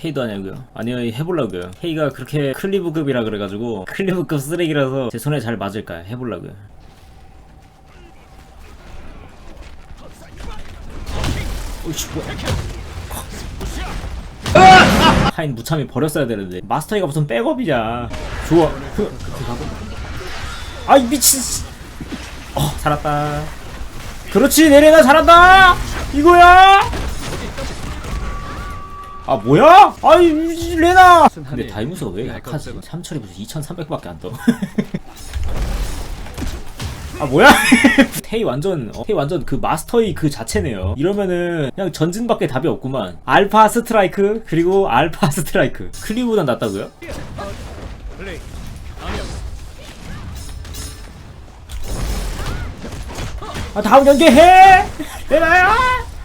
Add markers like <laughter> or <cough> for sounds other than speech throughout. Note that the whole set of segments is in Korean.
테이도 하냐고요? 아니요 해보려고요. 테이가 그렇게 클리브급이라 그래가지고 클리브급 쓰레기라서 제 손에 잘 맞을까요? 해보려고요. 오이씨 뭐야. 하인 무참히 버렸어야 되는데. 마스터이가 무슨 백업이냐. 좋아. 아이 미친. 씨. 어 살았다. 그렇지 내려가 잘한다. 이거야 아 뭐야 아이 이 레나 근데 다이무스가 왜 약하지 삼철이 무슨 2300밖에 안 떠 아 뭐야? <laughs> 테이 완전 어, 테이 완전 그 마스터의 그 자체네요. 이러면은 그냥 전진밖에 답이 없구만. 알파 스트라이크 그리고 알파 스트라이크 클리보단 낫다고요? 아 다음 연계해 레나야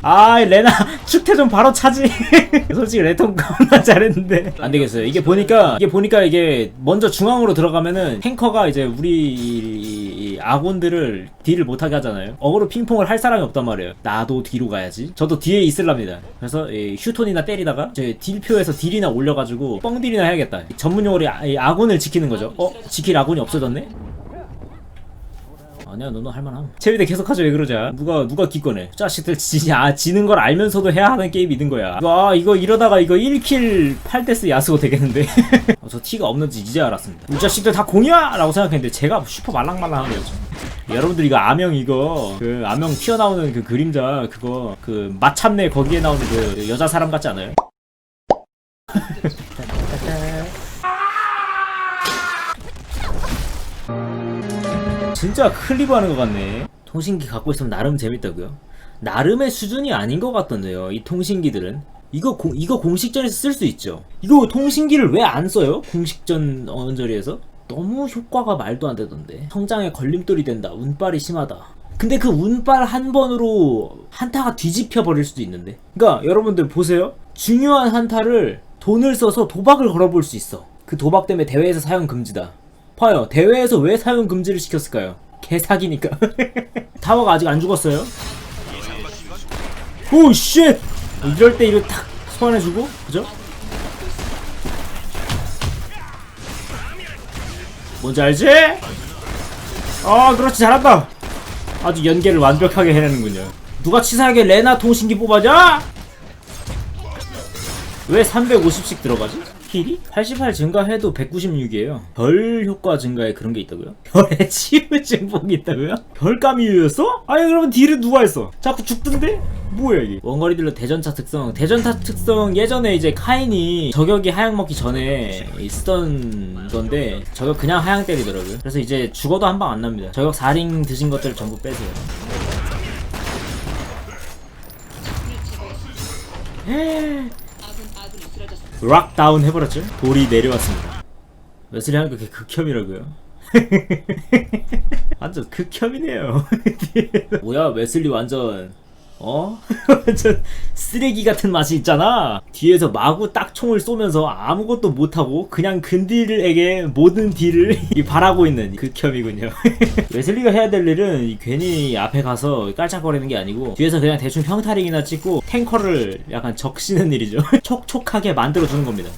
아 레나 <laughs> 축태 좀 바로 차지. <laughs> 솔직히 레톤 겁나 잘했는데. 안 되겠어요. 이게 보니까 이게 보니까 이게 먼저 중앙으로 들어가면은 탱커가 이제 우리 이 아군들을 딜을 못하게 하잖아요. 어그로 핑퐁을 할 사람이 없단 말이에요. 나도 뒤로 가야지. 저도 뒤에 있을랍니다. 그래서 이 휴톤이나 때리다가 제 딜표에서 딜이나 올려가지고 뻥딜이나 해야겠다. 전문용어로 아군을 지키는 거죠. 어? 지킬 아군이 없어졌네? 아니야 너는 할만함. 체위대 계속하죠 왜 그러자 누가 누가 기꺼내 자식들 지, 아, 지는 걸 알면서도 해야 하는 게임이 있는 거야. 와 이거 이러다가 이거 1킬 8데스 야수고 되겠는데? <laughs> 어, 저 티가 없는지 이제 알았습니다. 이 자식들 다 공이야! 라고 생각했는데 제가 슈퍼 말랑말랑한 거죠. 여러분들 이거 아명 이거 그 아명 튀어나오는 그 그림자 그거 그 마참내 거기에 나오는 그 여자 사람 같지 않아요? <laughs> <laughs> 진짜 클리브 하는 것 같네. 통신기 갖고 있으면 나름 재밌다고요? 나름의 수준이 아닌 것 같던데요. 이 통신기들은 이거 공, 이거 공식전에서 쓸 수 있죠. 이거 통신기를 왜 안 써요? 공식전 언저리에서 너무 효과가 말도 안 되던데. 성장에 걸림돌이 된다. 운빨이 심하다. 근데 그 운빨 한 번으로 한타가 뒤집혀 버릴 수도 있는데. 그러니까 여러분들 보세요. 중요한 한타를 돈을 써서 도박을 걸어볼 수 있어. 그 도박 때문에 대회에서 사용 금지다. 봐요. 대회에서 왜 사용 금지를 시켰을까요? 개사기니까. <laughs> 타워가 아직 안 죽었어요. 오 쉣! 이럴 때 이거 탁 소환해주고 그죠? 뭔지 알지? 아 그렇지 잘한다. 아주 연계를 완벽하게 해내는군요. 누가 치사하게 레나 통신기 뽑아자? 왜 350씩 들어가지? 힐이? 88 증가해도 196이에요. 별 효과 증가에 그런 게 있다고요? <laughs> 별의 치유 증폭이 있다고요? 별감이 유였어? 아니 그러면 딜은 누가 했어? 자꾸 죽던데? 뭐야 이게? 원거리 딜러 대전차 특성. 대전차 특성 예전에 이제 카인이 저격이 하향 먹기 전에 쓰던 건데 저격 그냥 하향 때리더라고요. 그래서 이제 죽어도 한 방 안 납니다. 저격 4링 드신 것들 을 전부 빼세요. 락 다운 해버렸죠? 돌이 내려왔습니다. 웨슬리 하는 거 그게 극혐이라고요? <laughs> 완전 극혐이네요. <laughs> 뭐야 웨슬리 완전 어? <laughs> 완전 쓰레기 같은 맛이 있잖아. 뒤에서 마구 딱 총을 쏘면서 아무것도 못하고 그냥 근딜에게 모든 딜을 <laughs> 이 바라고 있는 극혐이군요. <laughs> 웨슬리가 해야 될 일은 이 괜히 앞에 가서 깔짝거리는 게 아니고 뒤에서 그냥 대충 평타링이나 찍고 탱커를 약간 적시는 일이죠. 촉촉하게 만들어주는 겁니다.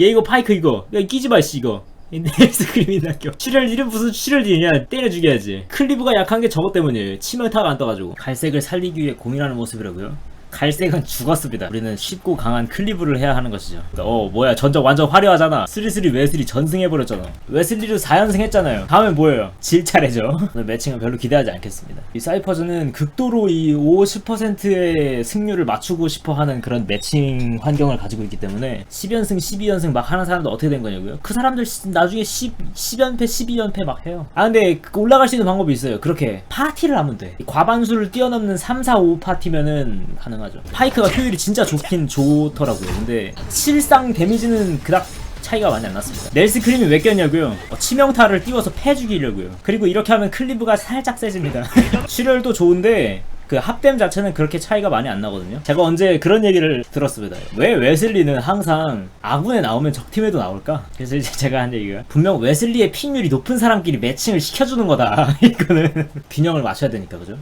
얘 이거 파이크 이거. 야 끼지 마씨 이거. 네일스크림이나 껴 출혈 딜은 무슨 출혈 딜이냐? 때려 죽여야지. 클리브가 약한 게 저것 때문이에요. 치명타가 안 떠가지고. 갈색을 살리기 위해 고민하는 모습이라고요? 갈색은 죽었습니다. 우리는 쉽고 강한 클리브를 해야 하는 것이죠. 어 뭐야 전적 완전 화려하잖아. 스리스리 웨슬리 전승해버렸잖아. 웨슬리도 4연승 했잖아요. 다음엔 뭐예요? 질 차례죠. <laughs> 오늘 매칭은 별로 기대하지 않겠습니다. 이 사이퍼즈는 극도로 이 50%의 승률을 맞추고 싶어하는 그런 매칭 환경을 가지고 있기 때문에 10연승, 12연승 막 하는 사람도 어떻게 된 거냐고요? 그 사람들 시- 나중에 10, 10연패, 12연패 막 해요. 아 근데 그 올라갈 수 있는 방법이 있어요. 그렇게 파티를 하면 돼. 과반수를 뛰어넘는 3, 4, 5 파티면은 가능하죠. 파이크가 효율이 진짜 좋긴 좋더라고요. 근데 실상 데미지는 그닥 차이가 많이 안 났습니다. 넬스 크림이 왜 꼈냐고요? 어, 치명타를 띄워서 패 죽이려고요. 그리고 이렇게 하면 클리브가 살짝 세집니다. <laughs> 출혈도 좋은데 그 합댐 자체는 그렇게 차이가 많이 안 나거든요. 제가 언제 그런 얘기를 들었습니다. 왜 웨슬리는 항상 아군에 나오면 적팀에도 나올까? 그래서 이제 제가 한 얘기가 분명 웨슬리의 픽률이 높은 사람끼리 매칭을 시켜주는 거다. <laughs> 이거는 <laughs> 균형을 맞춰야 되니까 그죠?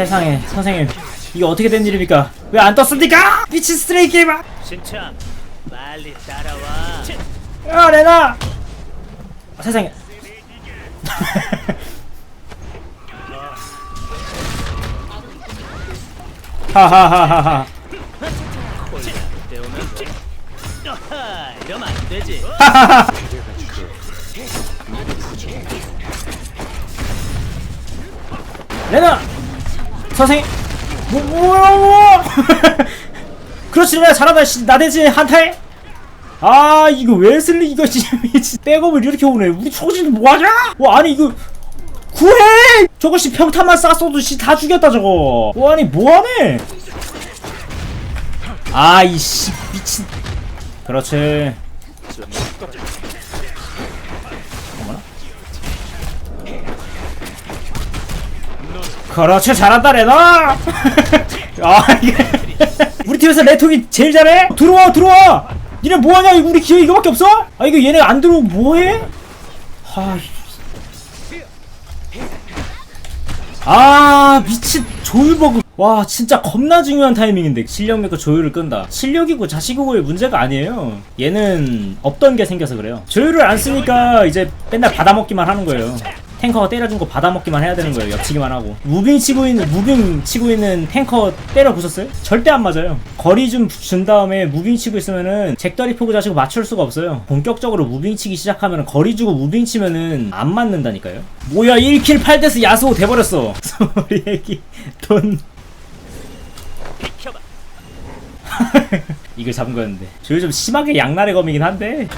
세상에 선생님 이게 어떻게 된 일입니까? 왜 안 떴습니까? 미친 스트레이 게임아! 신참 빨리 따라와 야 레나! 아, 세상에 하하하하하 이러면 안 되지 레나! 선생님! 뭐, 뭐야, 뭐! 그렇지, 레나 잘한다, 씨, 나대지, 한타해! 아, 이거 웨슬리, 이거 미친. <laughs> 백업을 이렇게 오네. 우리 초진 뭐하냐? 와, 아니, 이거, 구해! 저거 씨 평탄만 쐈어도 씨 다 죽였다, 저거. 와, 아니, 뭐하네? 아, 이씨, 미친. 그렇지. 그렇지 잘한다 레나 <laughs> 아 이게. <laughs> 우리 팀에서 레톡이 제일 잘해? 들어와 들어와! 니네 뭐하냐? 이거 우리 기회 이거밖에 없어? 아 이거 얘네 안 들어오면 뭐해? 아, 이- 아 미친 조율버그. 와 진짜 겁나 중요한 타이밍인데 실력 믿고 조율을 끈다. 실력이고 자식이고의 문제가 아니에요. 얘는 없던 게 생겨서 그래요. 조율을 안 쓰니까 이제 맨날 받아먹기만 하는 거예요 탱커가 때려준 거 받아먹기만 해야 되는 거예요 엽치기만 하고. 무빙 치고 있는 무빙 치고 있는 탱커 때려 부쉈어요? 절대 안 맞아요. 거리 좀 준 다음에 무빙 치고 있으면은 잭다리 포그 자시고 맞출 수가 없어요. 본격적으로 무빙 치기 시작하면은 거리 주고 무빙 치면은 안 맞는다니까요. 뭐야 1킬 8데스 야스오 돼버렸어. <laughs> 소리 얘기 돈. <laughs> 이걸 잡은 거였는데. 저희 좀 심하게 양날의 검이긴 한데